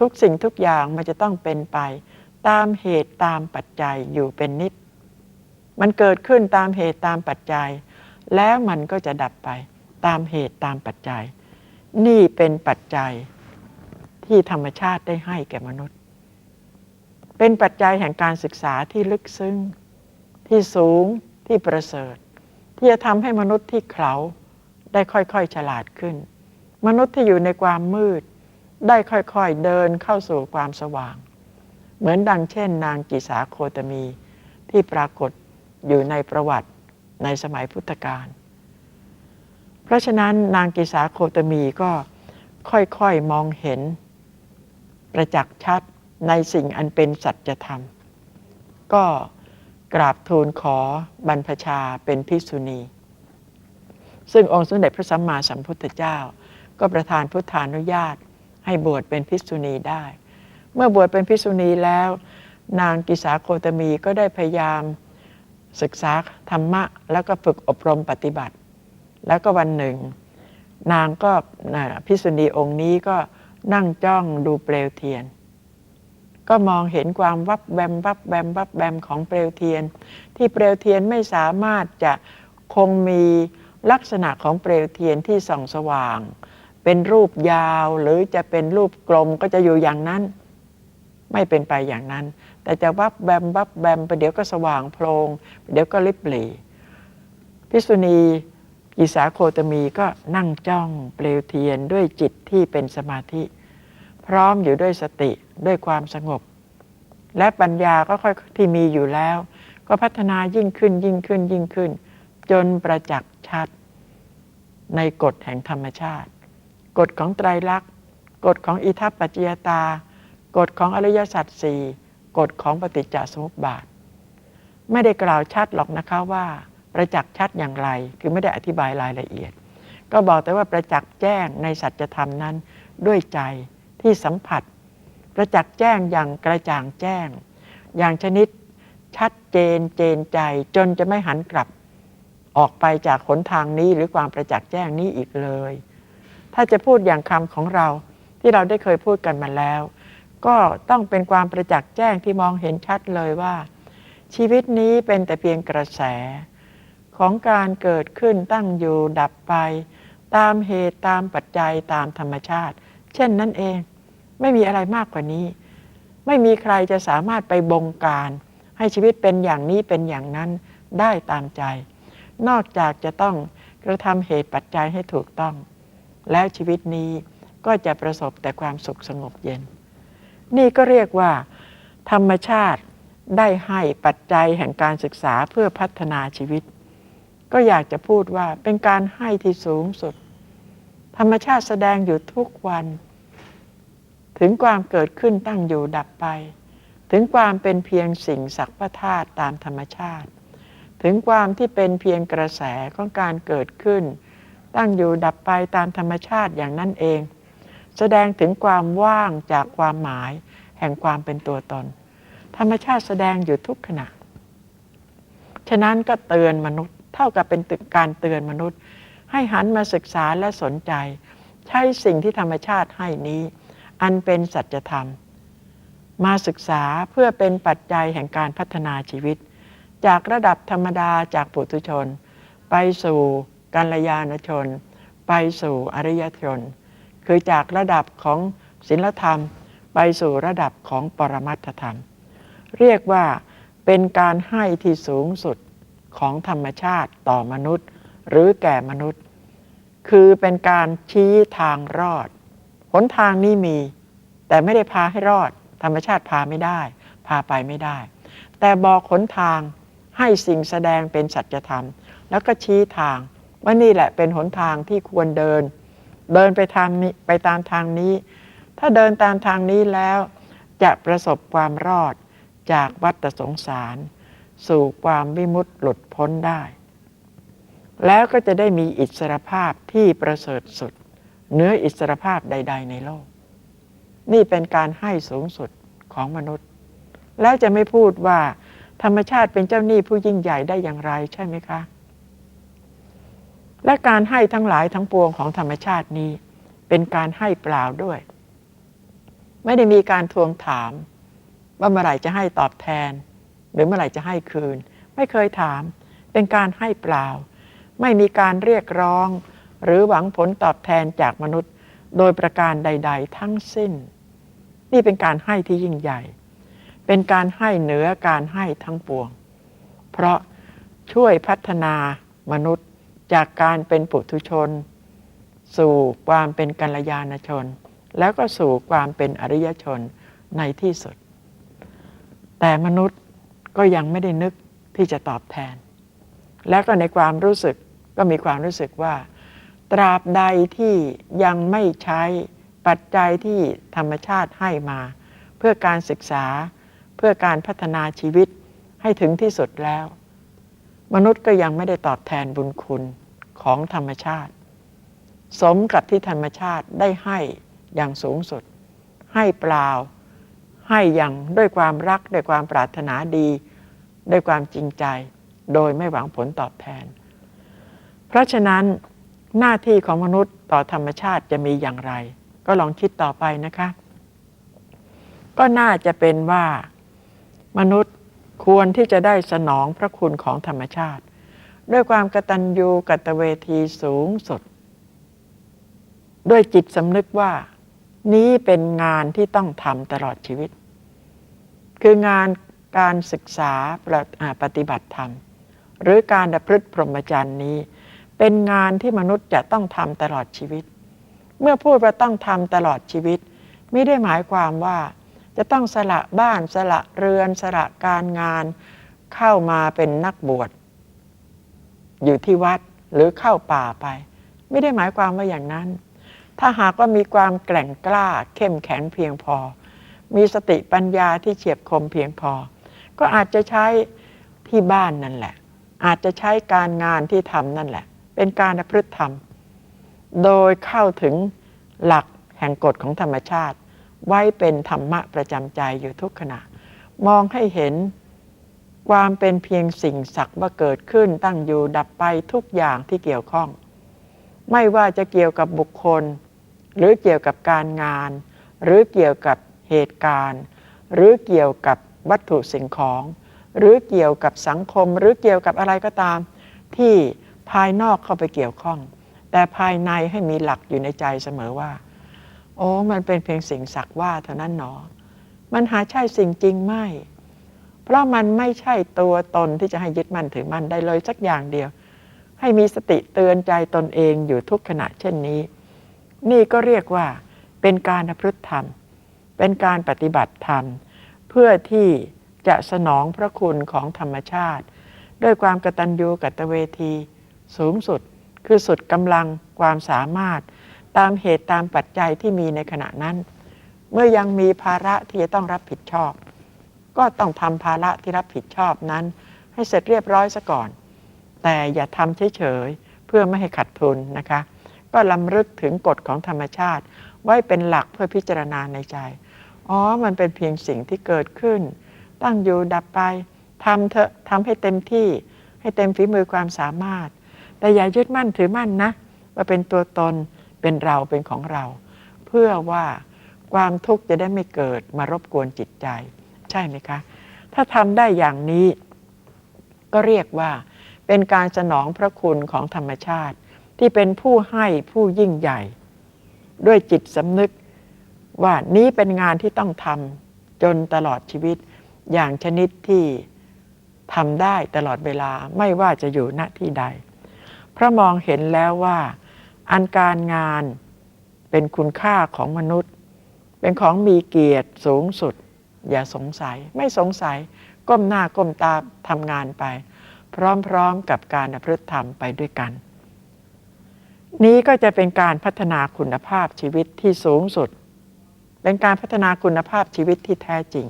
ทุกสิ่งทุกอย่างมันจะต้องเป็นไป ตามเหตุตามปัจจัยอยู่เป็นนิด มันเกิดขึ้นตามเหตุตามปัจจัย แล้วมันก็จะดับไปตามเหตุตามปัจจัย นี่เป็นปัจจัยที่ธรรมชาติได้ให้แก่มนุษย์ เป็นปัจจัยแห่งการศึกษาที่ลึกซึ้ง ที่สูงที่ประเสริฐ ที่จะทำให้มนุษย์ที่เขาได้ค่อยๆฉลาดขึ้น มนุษย์ที่อยู่ในความมืด ได้ค่อยๆเดินเข้าสู่ความสว่าง เหมือนดังเช่น นางกิสาโคตมีที่ปรากฏอยู่ในประวัติในสมัยพุทธกาลเพราะฉะนั้นนางกิสาโคตมีก็ค่อยๆมองเห็น ประจักษ์ชัดในสิ่งอันเป็นสัจธรรม ก็กราบทูลขอบรรพชาเป็นภิกษุณี ซึ่งองค์สมเด็จพระสัมมาสัมพุทธเจ้า ก็ประทานพุทธานุญาต ให้บวชเป็นภิกษุณีได้ เมื่อบวชเป็นภิกษุณีแล้ว นางกิสาโคตมีก็ได้พยายามศึกษาธรรมะ แล้วก็ฝึกอบรมปฏิบัติ แล้วก็วันหนึ่ง นางก็ภิษุณีองค์นี้ก็นั่งจ้องดูเปลวเทียน ก็มองเห็นความวับแวมวับแวมวับแวมของเปลวเทียน ที่เปลวเทียนไม่สามารถจะคงมีลักษณะของเปลวเทียนที่ส่องสว่าง เป็นรูปยาวหรือจะเป็นรูปกลมก็จะอยู่อย่างนั้น ไม่เป็นไปอย่างนั้น แต่จะวับแวมวับแวมไปเดี๋ยวก็สว่างโพลงเดี๋ยวก็ลิบหลีพิษุณีกิสาโคตมีก็นั่งจ้องเปลวเทียนด้วยจิตที่เป็นสมาธิ พร้อมอยู่ด้วยสติด้วยความสงบ และปัญญาก็ค่อยที่มีอยู่แล้ว ก็พัฒนายิ่งขึ้นยิ่งขึ้นยิ่งขึ้น จนประจักษ์ชัด ในกฎแห่งธรรมชาติ กฎของไตรลักษณ์กฎของอิทัปปัจจยตากฎของอริยสัจสี่กฎของปฏิจจสมุปบาท ไม่ได้กล่าวชัดหรอกนะคะว่า ประจักษ์ชัดอย่างไรคือไม่ได้อธิบายรายละเอียด ก็บอกแต่ว่าประจักษ์แจ้งในสัจธรรมนั้นด้วยใจที่สัมผัส ประจักษ์แจ้งอย่างกระจ่างแจ้ง อย่างชนิดชัดเจนเจนใจจนจะไม่หันกลับ ออกไปจากขนทางนี้หรือความประจักษ์แจ้งนี้อีกเลย ถ้าจะพูดอย่างคำของเราที่เราได้เคยพูดกันมาแล้ว ก็ต้องเป็นความประจักษ์แจ้งที่มองเห็นชัดเลยว่า ชีวิตนี้เป็นแต่เพียงกระแส ของการเกิดขึ้นตั้งอยู่ดับไป ตามเหตุตามปัจจัยตามธรรมชาติ เช่นนั้นเอง ไม่มีอะไรมากกว่านี้ ไม่มีใครจะสามารถไปบงการ ให้ชีวิตเป็นอย่างนี้เป็นอย่างนั้นได้ตามใจ นอกจากจะต้องกระทำเหตุปัจจัยให้ถูกต้อง แล้วชีวิตนี้ก็จะประสบแต่ความสุขสงบเย็น นี่ก็เรียกว่า ธรรมชาติได้ให้ปัจจัยแห่งการศึกษาเพื่อพัฒนาชีวิต ก็อยากจะพูดว่าเป็นการให้ที่สูงสุด ธรรมชาติแสดงอยู่ทุกวัน ถึงความเกิดขึ้นตั้งอยู่ดับไป ถึงความเป็นเพียงสิ่งสักพธาตุตามธรรมชาติ ถึงความที่เป็นเพียงกระแสของการเกิดขึ้น ตั้งอยู่ดับไปตามธรรมชาติอย่างนั้นเอง แสดงถึงความว่างจากความหมาย แห่งความเป็นตัวตน ธรรมชาติแสดงอยู่ทุกขณะ ฉะนั้นก็เตือนมนุษย์เท่ากับเป็นการเตือนมนุษย์ ให้หันมาศึกษาและสนใจ ใช้สิ่งที่ธรรมชาติให้นี้ อันเป็นสัจธรรม มาศึกษาเพื่อเป็นปัจจัยแห่งการพัฒนาชีวิต จากระดับธรรมดาจากปุถุชน ไปสู่ กัลยาณชน ไปสู่อริยชน คือจากระดับของศีลธรรม ไปสู่ระดับของปรมัตถธรรม เรียกว่าเป็นการให้ที่สูงสุดของธรรมชาติต่อมนุษย์ หรือแก่มนุษย์ คือเป็นการชี้ทางรอด หนทางนี้มี แต่ไม่ได้พาให้รอด ธรรมชาติพาไม่ได้ พาไปไม่ได้ แต่บอกหนทางให้สิ่งแสดงเป็นสัจธรรม แล้วก็ชี้ทาง ว่านี่แหละเป็นหนทางที่ควรเดิน เดินไปทางนี้ไปตามทางนี้ ถ้าเดินตามทางนี้แล้ว จะประสบความรอดจากวัฏสงสาร สู่ความวิมุตติหลุดพ้นได้ แล้วก็จะได้มีอิสรภาพที่ประเสริฐสุดเนื้ออิสรภาพใด ๆ ในโลก นี่เป็นการให้สูงสุดของมนุษย์ แล้วจะไม่พูดว่าธรรมชาติเป็นเจ้าหนี้ผู้ยิ่งใหญ่ได้อย่างไรใช่ไหมคะ และการให้ทั้งหลายทั้งปวงของธรรมชาตินี้ เป็นการให้เปล่าด้วย ไม่ได้มีการทวงถาม ว่าเมื่อไหร่จะให้ตอบแทน หรือเมื่อไหร่จะให้คืน ไม่เคยถาม เป็นการให้เปล่า ไม่มีการเรียกร้อง หรือหวังผลตอบแทนจากมนุษย์ โดยประการใด ๆ ทั้งสิ้น นี่เป็นการให้ที่ยิ่งใหญ่ เป็นการให้เหนือการให้ทั้งปวง เพราะช่วยพัฒนามนุษย์ จากการเป็นปุถุชน สู่ความเป็นกัลยาณชน แล้วก็สู่ความเป็นอริยชนในที่สุด แต่มนุษย์ก็ยังไม่ได้นึกที่จะตอบแทน และก็ในความรู้สึกก็มีความรู้สึกว่า ตราบใดที่ยังไม่ใช้ปัจจัยที่ธรรมชาติให้มา เพื่อการศึกษาเพื่อการพัฒนาชีวิตให้ถึงที่สุดแล้ว มนุษย์ก็ยังไม่ได้ตอบแทนบุญคุณ ของธรรมชาติ สมกับที่ธรรมชาติได้ให้อย่างสูงสุด ให้เปล่า ให้อย่างด้วยความรักด้วยความปรารถนาดี ด้วยความจริงใจ โดยไม่หวังผลตอบแทน เพราะฉะนั้นหน้าที่ของมนุษย์ต่อธรรมชาติจะมีอย่างไร ก็ลองคิดต่อไปนะคะ ก็น่าจะเป็นว่า มนุษย์ควรที่จะได้สนองพระคุณของธรรมชาติ ด้วยความกตัญญูกตเวทีสูงสุด ด้วยจิตสำนึกว่า นี้เป็นงานที่ต้องทำตลอดชีวิต คืองานการศึกษาปฏิบัติธรรม หรือการดพฤติพรหมจรรย์นี้ เป็นงานที่มนุษย์จะต้องทำตลอดชีวิต เมื่อพูดว่าต้องทำตลอดชีวิต ไม่ได้หมายความว่า จะต้องสละบ้านสละเรือนสละการงาน เข้ามาเป็นนักบวช อยู่ที่วัดหรือเข้าป่าไป ไม่ได้หมายความว่าอย่างนั้น ถ้าหากว่ามีความแกร่งกล้าเข้มแข็งเพียงพอ มีสติปัญญาที่เฉียบคมเพียงพอ ก็อาจจะใช้ที่บ้านนั่นแหละ อาจจะใช้การงานที่ทำนั่นแหละ เป็นการพฤติธรรม โดยเข้าถึงหลักแห่งกฎของธรรมชาติ ไว้เป็นธรรมะประจำใจอยู่ทุกขณะ มองให้เห็น ความเป็นเพียงสิ่งสักว่าเกิดขึ้นตั้งอยู่ดับไปทุกอย่างที่เกี่ยวข้อง ไม่ว่าจะเกี่ยวกับบุคคล หรือเกี่ยวกับการงาน หรือเกี่ยวกับเหตุการณ์ หรือเกี่ยวกับวัตถุสิ่งของ หรือเกี่ยวกับสังคม หรือเกี่ยวกับอะไรก็ตาม ที่ภายนอกเข้าไปเกี่ยวข้อง แต่ภายในให้มีหลักอยู่ในใจเสมอว่า โอ้มันเป็นเพียงสิ่งสักว่าเท่านั้นหนอ มันหาใช่สิ่งจริงไม่ เพราะมันไม่ใช่ตัวตนที่จะให้ยึดมั่นถือมั่นได้เลยสักอย่างเดียว ให้มีสติเตือนใจตนเองอยู่ทุกขณะเช่นนี้ นี่ก็เรียกว่าเป็นการพฤติธรรม เป็นการปฏิบัติธรรม เพื่อที่จะสนองพระคุณของธรรมชาติ ด้วยความกตัญญูกตเวที สูงสุดคือสุดกำลังความสามารถตามเหตุตามปัจจัยที่มีในขณะนั้น เมื่อยังมีภาระที่จะต้องรับผิดชอบ ก็ต้องทำภาระที่รับผิดชอบนั้น ให้เสร็จเรียบร้อยซะก่อน แต่อย่าทำเฉยๆ เพื่อไม่ให้ขัดทุนนะคะ ก็ลำลึกถึงกฎของธรรมชาติ ไว้เป็นหลักเพื่อพิจารณาในใจ อ๋อ มันเป็นเพียงสิ่งที่เกิดขึ้น ตั้งอยู่ดับไปทำเถอะทำให้เต็มที่ ให้เต็มฝีมือความสามารถ แต่อย่ายึดมั่นถือมั่นนะว่าเป็นตัวตนเป็นเราเป็นของเรา เพื่อว่าความทุกข์จะได้ไม่เกิดมารบกวนจิตใจ ใช่ไหมคะ ถ้าทำได้อย่างนี้ ก็เรียกว่า เป็นการสนองพระคุณของธรรมชาติ ที่เป็นผู้ให้ผู้ยิ่งใหญ่ ด้วยจิตสำนึกว่านี้เป็นงานที่ต้องทำจนตลอดชีวิต อย่างชนิดที่ทำได้ตลอดเวลาไม่ว่าจะอยู่ณที่ใด พระมองเห็นแล้วว่า อันการงานเป็นคุณค่าของมนุษย์ เป็นของมีเกียรติสูงสุด อย่าสงสัยไม่สงสัย ก้มหน้าก้มตาทำงานไป พร้อมๆกับการพฤติธรรมไปด้วยกัน นี้ก็จะเป็นการพัฒนาคุณภาพชีวิตที่สูงสุด เป็นการพัฒนาคุณภาพชีวิตที่แท้จริง